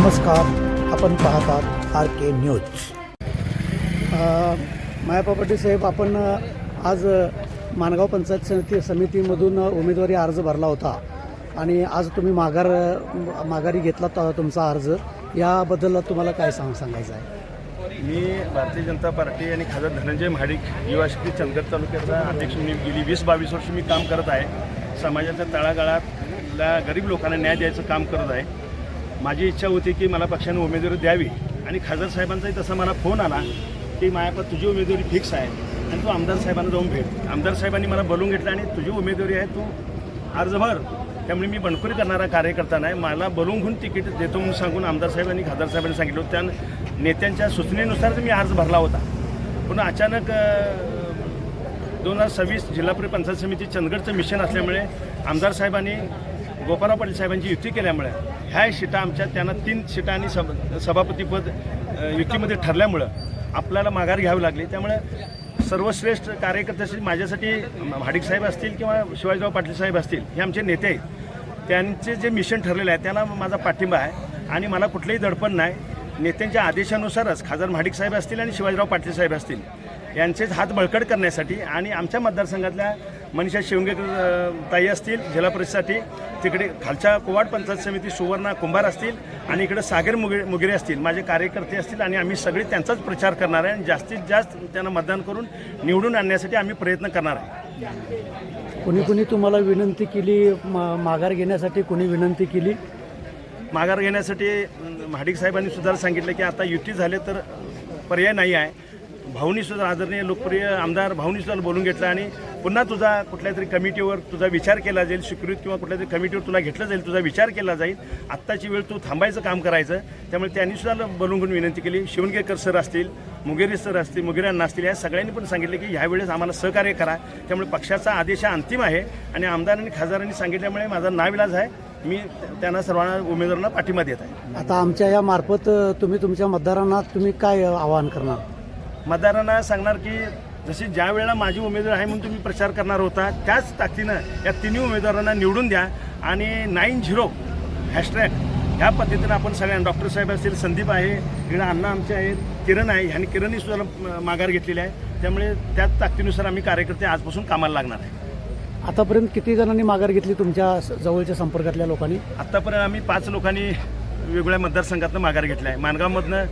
नमस्कार आपण पाहतात आर के न्यूज मायापापटी साहेब आपण आज माणगाव पंचायत समिती समितीमधून उमेदवारी अर्ज भरला होता. आणि आज तुम्ही माघार माघारी घेतला तुमचा अर्ज. याबद्दल तुम्हाला काय सांग सांगायचं आहे? मी भारतीय जनता पार्टी आणि खासदार धनंजय महाडिक युवा शक्ती चंदगड तालुक्याचा अध्यक्ष मी गेली वीस बावीस वर्ष मी काम करत आहे. समाजाच्या तळागाळातल्या गरीब लोकांना न्याय द्यायचं काम करत आहे. माझी इच्छा होती की मला पक्षाने उमेदवारी द्यावी. आणि खासदार साहेबांचाही तसा मला फोन आला की मायापा तुझी उमेदवारी फिक्स आहे आणि तू आमदार साहेबांना जाऊन भेट. आमदार साहेबांनी मला बोलून घेतलं आणि तुझी उमेदवारी आहे तू अर्ज भर. त्यामुळे मी बंडखोरी करणारा कार्यकर्ता नाही. मला बोलून घेऊन तिकीट देतो म्हणून सांगून आमदार साहेबांनी खासदार साहेबांनी सांगितलं होतं. त्या नेत्यांच्या सूचनेनुसार मी अर्ज भरला होता. पण अचानक दोन हजार सव्वीस जिल्हा पंचायत समिती चंदगडचं मिशन असल्यामुळे आमदार साहेबांनी गोपाराव पाटील साहेबांची युती केल्यामुळे ह्या शिटा आमच्या त्यांना तीन शिटा आणि सब सभापतीपद युतीमध्ये ठरल्यामुळं आपल्याला माघार घ्यावी लागली. त्यामुळे सर्वश्रेष्ठ कार्यकर्त्यासाठी माझ्यासाठी भाडिक साहेब असतील किंवा शिवाजीराव पाटील साहेब असतील हे आमचे नेते आहेत. त्यांचे जे मिशन ठरलेलं आहे त्याला माझा पाठिंबा आहे आणि मला कुठलंही दडपण नाही. नेत्यांच्या आदेशानुसारच खासदार महाडिक साहेब असतील आणि शिवाजीराव पाटील साहेब असतील यांचेच हात बळकट करण्यासाठी आणि आमच्या मतदारसंघातल्या मनीषा शिवंगेकर ताई असतील जिल्हा परिषदसाठी. तिकडे खालच्या कोवाड पंचायत समिती सुवर्णा कुंभार असतील आणि इकडे सागर मुगे मुगिरे असतील. माझे कार्यकर्ते असतील आणि आम्ही सगळे त्यांचाच प्रचार करणार आहे आणि जास्तीत जास्त त्यांना मतदान करून निवडून आणण्यासाठी आम्ही प्रयत्न करणार आहे. कुणी कुणी तुम्हाला विनंती केली मा- माघार घेण्यासाठी कुणी विनंती केली? माघार घेण्यासाठी महाडिक साहेबांनी सुद्धा सांगितलं की आता युती झाले तर पर्याय नाही आहे. भाऊनीसुद्धा आदरणीय लोकप्रिय आमदार भाऊनीसुद्धा बोलून घेतलं आणि पुन्हा तुझा कुठल्या तरी कमिटीवर तुझा विचार केला जाईल स्वीकृत किंवा कुठल्या तरी कमिटीवर तुला घेतलं जाईल तुझा विचार केला जाईल. आत्ताची वेळ तू थांबायचं काम करायचं. त्यामुळे त्यांनीसुद्धा बोलून घेऊन विनंती केली. शिवणगेकर सर असतील मुगेरे सर असतील मुगेऱ्यांना असतील या सगळ्यांनी पण सांगितलं की ह्यावेळेस आम्हाला सहकार्य करा. त्यामुळे पक्षाचा आदेश हा अंतिम आहे आणि आमदार आणि खासदारांनी सांगितल्यामुळे माझा नाविलाज आहे. मी त्यांना सर्वांना उमेदवारांना पाठिंबा देत आहे. आता आमच्या या मार्फत तुम्ही तुमच्या मतदारांना तुम्ही काय आवाहन करणार? मतदारांना सांगणार की जशी ज्या वेळेला माझी उमेदवार आहे म्हणून तुम्ही प्रचार करणार होता त्याच ताकदीनं या तिन्ही उमेदवारांना निवडून द्या आणि नाईन झिरो हॅशटॅग ह्या पद्धतीनं आपण सगळ्यांना डॉक्टर साहेब असतील संदीप आहे इकडे अण्णा आमचे आहेत किरण आहे ह्यांनी किरणनी सुद्धा माघार घेतलेली आहे. त्यामुळे त्याच ताकदीनुसार आम्ही कार्यकर्ते आजपासून कामाला लागणार आहे. आतापर्यंत किती जणांनी माघार घेतली तुमच्या जवळच्या संपर्कातल्या लोकांनी? आत्तापर्यंत आम्ही पाच लोकांनी वेगवेगळ्या मतदारसंघातनं माघार घेतला आहे. माणगावमधनं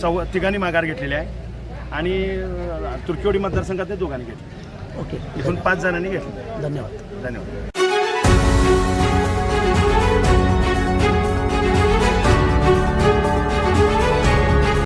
चौ तिघांनी माघार घेतलेली आहे. आणि तुर्कीवडी मतदारसंघातले दोघांनी घेतली. ओके. एकूण पाच जणांनी घेतली. धन्यवाद. धन्यवाद.